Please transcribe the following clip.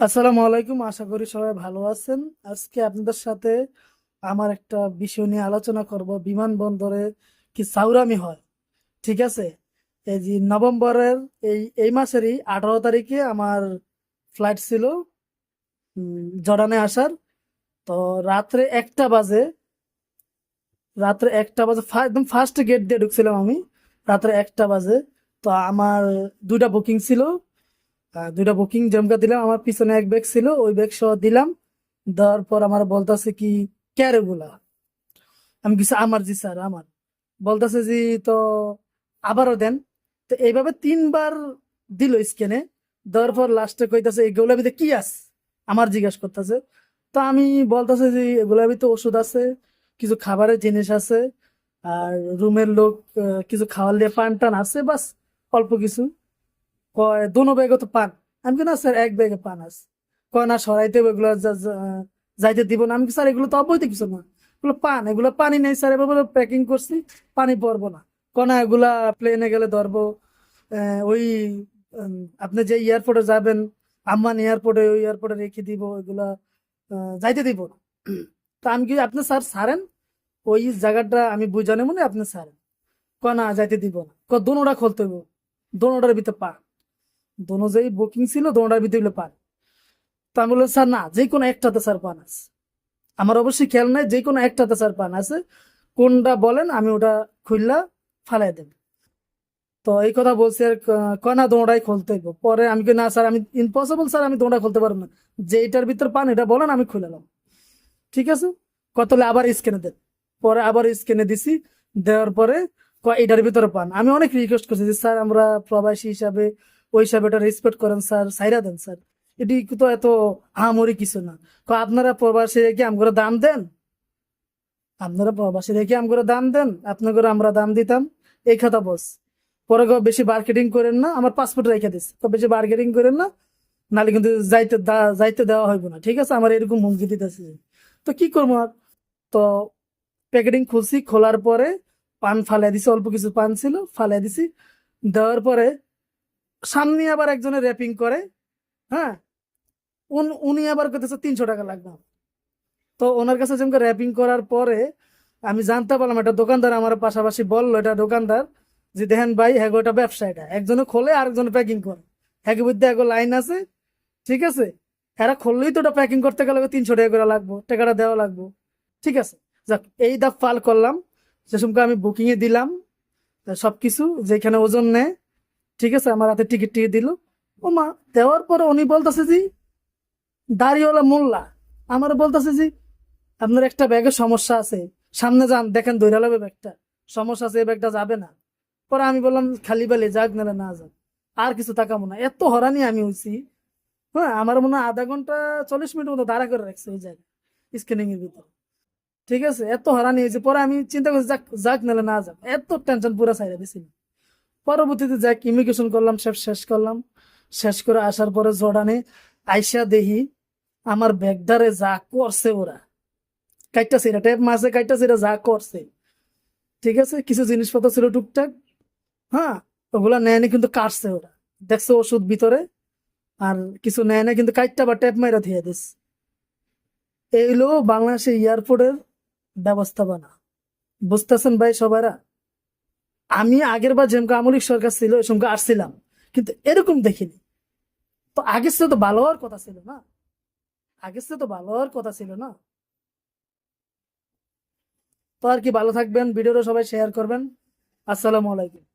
আসসালামু আলাইকুম, আশা করি সবাই ভালো আছেন। আজকে আপনাদের সাথে আমার একটা বিষয় নিয়ে আলোচনা করব। বিমানবন্দরে কি সাউরামি হয়, ঠিক আছে? এই যে নভেম্বরের এই এই মাসেরই আঠারো তারিখে আমার ফ্লাইট ছিল জর্ডানে আসার। তো রাত্রে একটা বাজে, রাত্রে একটা বাজে একদম ফার্স্ট গেট দিয়ে ঢুকছিলাম আমি, রাত্রে একটা বাজে। তো আমার দুইটা বুকিং ছিল দুইটা বুকিং জমকা দিলাম। আমার পিছনে এক ব্যাগ ছিল, ওই ব্যাগ সহ দিলাম। দেওয়ার পর আমার বলতেছে কি ক্যারে গুলা আমি কিছু আমার জি স্যার আমার। বলতেছে জি তো আবারও দেন। তো এইভাবে তিনবার দিল স্ক্যানে দেওয়ার পর লাস্টে কইতাছে এগুলোর ভিতরে কি আছে? আমার জিজ্ঞেস করতেছে। তো আমি বলতেছে যে ভিতরে ওষুধ আছে, কিছু খাবারের জিনিস আছে, আর রুমের লোক কিছু খাওয়ার দিয়ে পান টান আছে, বাস, অল্প কিছু। কয়, দোনো ব্যাগে তো পান। আমি কি না স্যার, এক ব্যাগে পান আছে। কয়, না, সরাইতে হবে, এগুলো যাইতে দিব না। আমি কি স্যার, এগুলো তো অবৈধ কিছু না। এগুলো পান, এগুলো পানি নেই স্যার, এভাবে প্যাকিং করছি, পানি পরবো না। কনা এগুলা প্লেনে গেলে ধরবো। ওই আপনি যে এয়ারপোর্টে যাবেন আম্মান এয়ারপোর্টে ওই এয়ারপোর্টে রেখে দিব, এগুলা যাইতে দিব না। তা আমি কি আপনি স্যার ছাড়েন ওই জায়গাটা আমি বুঝানে মনে আপনি ছাড়েন কয়, না, যাইতে দিব না। ক দোনোটা খুলতে হইব। দোনোটার ভিতরে পান। দোনো যেই বুকিং ছিল, দোনোটার ভিতরে পান তো আমি বললাম, স্যার, না যে কোনো একটাতে স্যার পান আছে। আমার অবশ্যই খেয়াল নাই যে কোনো একটাতে স্যার পান আছে। কোনটা বলেন, আমি ওটা খুললা, ফালাই দেব। তো এই কথা বলছি আর, ক- কয় না, দোনোটাই খুলতে পরে আমি না, স্যার, আমি ইম্পসিবল স্যার, আমি দোনোটা খুলতে পারব না। যে এটার ভিতর পান, এটা বলেন, আমি খুলেলাম ঠিক আছে? কতলে আবার স্ক্যানে দেন। পরে আবার স্ক্যানে দিছি, দেওয়ার পরে এটার ভিতরে পান। আমি অনেক রিকোয়েস্ট করছি যে, স্যার, আমরা প্রবাসী হিসাবে ওই হিসাবে এটা রেসপেক্ট করেন স্যার সাইরা দেন স্যার। এটি তো এত আহামরি কিছু না। কয় আপনারা প্রবাসী রেখে আমগুলো দাম দেন? আপনারা প্রবাসী রেখে আমগুলো দাম দেন? আপনাদের আমরা দাম দিতাম। এই খাতা বস। পরে বেশি মার্কেটিং করেন না, আমার পাসপোর্ট রেখে দিস। তো বেশি মার্কেটিং করেন না, নাহলে কিন্তু যাইতে যাইতে দেওয়া হইব না। ঠিক আছে? আমার এরকম হুমকি দিতেছে। তো কি করব আর? তো প্যাকেটিং খুলছি, খোলার পরে পান ফালাই দিছি, অল্প কিছু পান ছিল, ফালাই দিছি। দেওয়ার পরে সামনে আবার একজনে র্যাপিং করে হ্যাঁ? উন- আবার করতেছে তিনশো টাকা লাগবে। তো ওনার কাছে যেমন র্যাপিং করার পরে আমি জানতে পারলাম এটা দোকানদার আমার পাশাপাশি বলল, এটা দোকানদার, যে দেখেন ভাই, হ্যাগো এটা ব্যবসা এটা। একজনে খোলে, আরেকজনে প্যাকিং করে। হ্যাগো মধ্যে এগো লাইন আছে, ঠিক আছে? এরা খুললেই তো ওটা প্যাকিং করতে গেলে তিনশো টাকা করে লাগবো, টাকাটা দেওয়া লাগবো। ঠিক আছে? যাক, এই দা ফাল করলাম। সে সময় আমি বুকিংয়ে দিলাম। সব কিছু যেখানে ওজন নেয় ঠিক আছে, আমার হাতে টিকিট টিকিট দিল। ও মা, দেওয়ার পরে উনি বলতেছে জি দাড়িওয়ালা মোল্লা আমার বলতেছে জি আপনার একটা ব্যাগের সমস্যা আছে, সামনে যান, দেখেন দৈরা লাগবে ব্যাগটা। সমস্যা আছে, এই ব্যাগটা যাবে না। পরে আমি বললাম, খালি বালি যাক, নাহলে না যাক। আর কিছু তাকাবো না। এত হরানি আমি হইছি। হ্যাঁ আমার মনে হয় আধা ঘণ্টা চল্লিশ মিনিট মতো দাঁড়া করে রাখছে ওই জায়গায় স্ক্যানিং এর ভিতরে। ঠিক আছে, এত হরানি হয়েছে পরে আমি চিন্তা করছি, যাক যাক, নাহলে না যাক। এত টেনশন পুরো সাইডে দিছি। পরবর্তীতে যাক ইমিগ্রেশন করলাম, সব শেষ করলাম। শেষ করে আসার পরে জর্ডানে আইসা দেহি আমার ব্যাগদারে যা করছে ওরা। কাইটা সেটা টেপ মাসে কাইটা সেটা যা করছে। ঠিক আছে? কিছু জিনিসপত্র ছিল টুকটাক। হ্যাঁ ওগুলা নেয়নি কিন্তু কাটছে ওরা। দেখছে ওষুধ ভিতরে, আর কিছু নেয় না কিন্তু কাইটটা বা টেপ মাইরা দিয়ে দিস এইগুলো বাংলাদেশের এয়ারপোর্টের ব্যবস্থাপনা। বুঝতেছেন ভাই সবাইরা? আমি আগের বার যেমন আমলিক সরকার ছিল সময় আসছিলাম কিন্তু এরকম দেখিনি। তো আগের তো ভালো হওয়ার কথা ছিল না। আগের তো ভালো হওয়ার কথা ছিল না। তো আর কি, ভালো থাকবেন। ভিডিওটা সবাই শেয়ার করবেন। আসসালামু আলাইকুম।